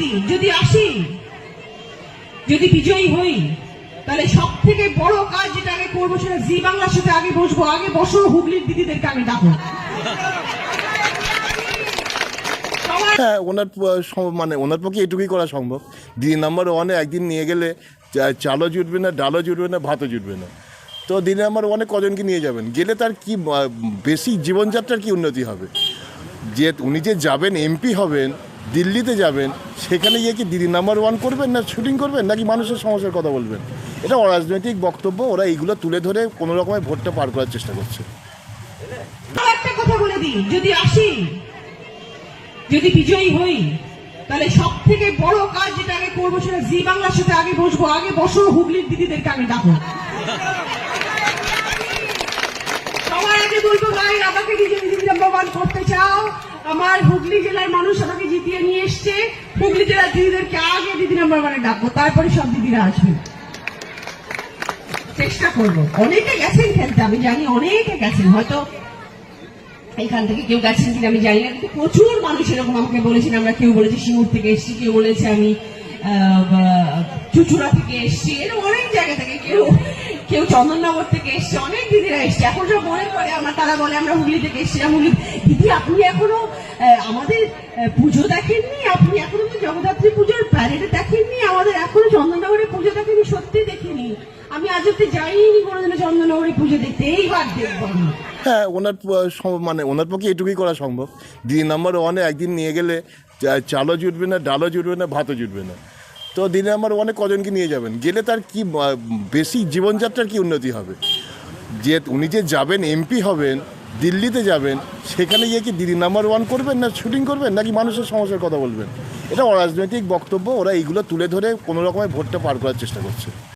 দিই যদি আসি, যদি বিজয়ী হই, তাহলে সব থেকে বড় কাজ যেটা আগে করব সেটা জি বাংলার সাথে আগে বসবো। আগে বসো, হুগলির দিদিদেরকে আমি ডাকবো হ্যাঁ ওনার মানে ওনার পক্ষে এটুকুই করা সম্ভব। দিদি নাম্বার ওয়ানে একদিন নিয়ে গেলে চালও জুটবে না, ডালও জুটবে না, ভাতও জুটবে না। তো দিদি নাম্বার ওয়ানে কজনকে নিয়ে যাবেন? গেলে তার কি বেশি জীবনযাত্রার কি উন্নতি হবে? যে উনি যে যাবেন, এমপি হবেন দিল্লিতে যাবেন, সেখানে গিয়ে কি দিদি নাম্বার ওয়ান করবেন না শুটিং করবেন, নাকি মানুষের সমস্যার কথা বলবেন? এটা অরাজনৈতিক বক্তব্য, ওরা এইগুলো তুলে ধরে কোনো রকমের ভোটটা পার করার চেষ্টা করছে। একটা কথা বলে দিই, যদি আসি, যদি বিজয়ী হই, তাহলে সব থেকে বড় কাজ যেটা আগে করব সেটা জি বাংলার সাথে আগে বসবো, আগে বসো হুগলির দিদিদেরকে আমি সবার আগে বলব, ভাই, আমাকে নাম্বার ওয়ান করতে চাও আমার হুগলি জেলার মানুষ আমাকে জিতিয়ে নিয়ে এসছে। হুগলি জেলার দিদিদেরকে আগে দিদি নাম্বার ওয়ানে ডাকবো, তারপরে সব দিদিরা আসবে। চেষ্টা করব। অনেকে গেছেন খেলতে, আমি জানি অনেকে গেছেন, হয়তো এখান থেকে কেউ গেছেন কিনা আমি জানি না, কিন্তু প্রচুর মানুষ এরকম আমাকে বলেছেন, আমরা কেউ বলেছে সিঙ্গুর থেকে এসেছি, কেউ বলেছে আমি চুচুড়া থেকে এসেছি, এরকম অনেক জায়গা থেকে কেউ কেউ চন্দননগর থেকে এসছে, অনেক দিদিরা এসছে। এখন সব মনে করে আমরা, তারা বলে, আমরা হুগলি থেকে এসছি আমরা হুগলি দিদি, আপনি এখনও আমাদের পুজো দেখেননি? আপনি এখনও জগদ্ধাত্রী পুজোর প্যারেডে দেখেননি? আমাদের এখনও চন্দননগরে পুজো দেখেনি সত্যি দেখিনি আমি আজ অব্দি যাইনি কোনোদিনও চন্দননগরে পুজো দেখতে। এইবার দেখব হ্যাঁ ওনার মানে ওনার পক্ষে এটুকুই করা সম্ভব। দিদি নাম্বার ওয়ানে একদিন নিয়ে গেলে চালও জুটবে না, ডালও জুটবে না, ভাতও জুটবে না। তো দিনে আমার অনেক কজনকে নিয়ে যাবেন। গেলে তার কি বেশি জীবনযাত্রার কি উন্নতি হবে? যে উনি যে যাবেন এমপি হবেন, দিল্লিতে যাবেন, সেখানে গিয়ে কি দিদি নাম্বার ওয়ান করবেন না শুটিং করবেন, নাকি মানুষের সমস্যার কথা বলবেন? এটা অরাজনৈতিক বক্তব্য, ওরা এইগুলো তুলে ধরে কোনো রকমের ভোটটা পার করার চেষ্টা করছে।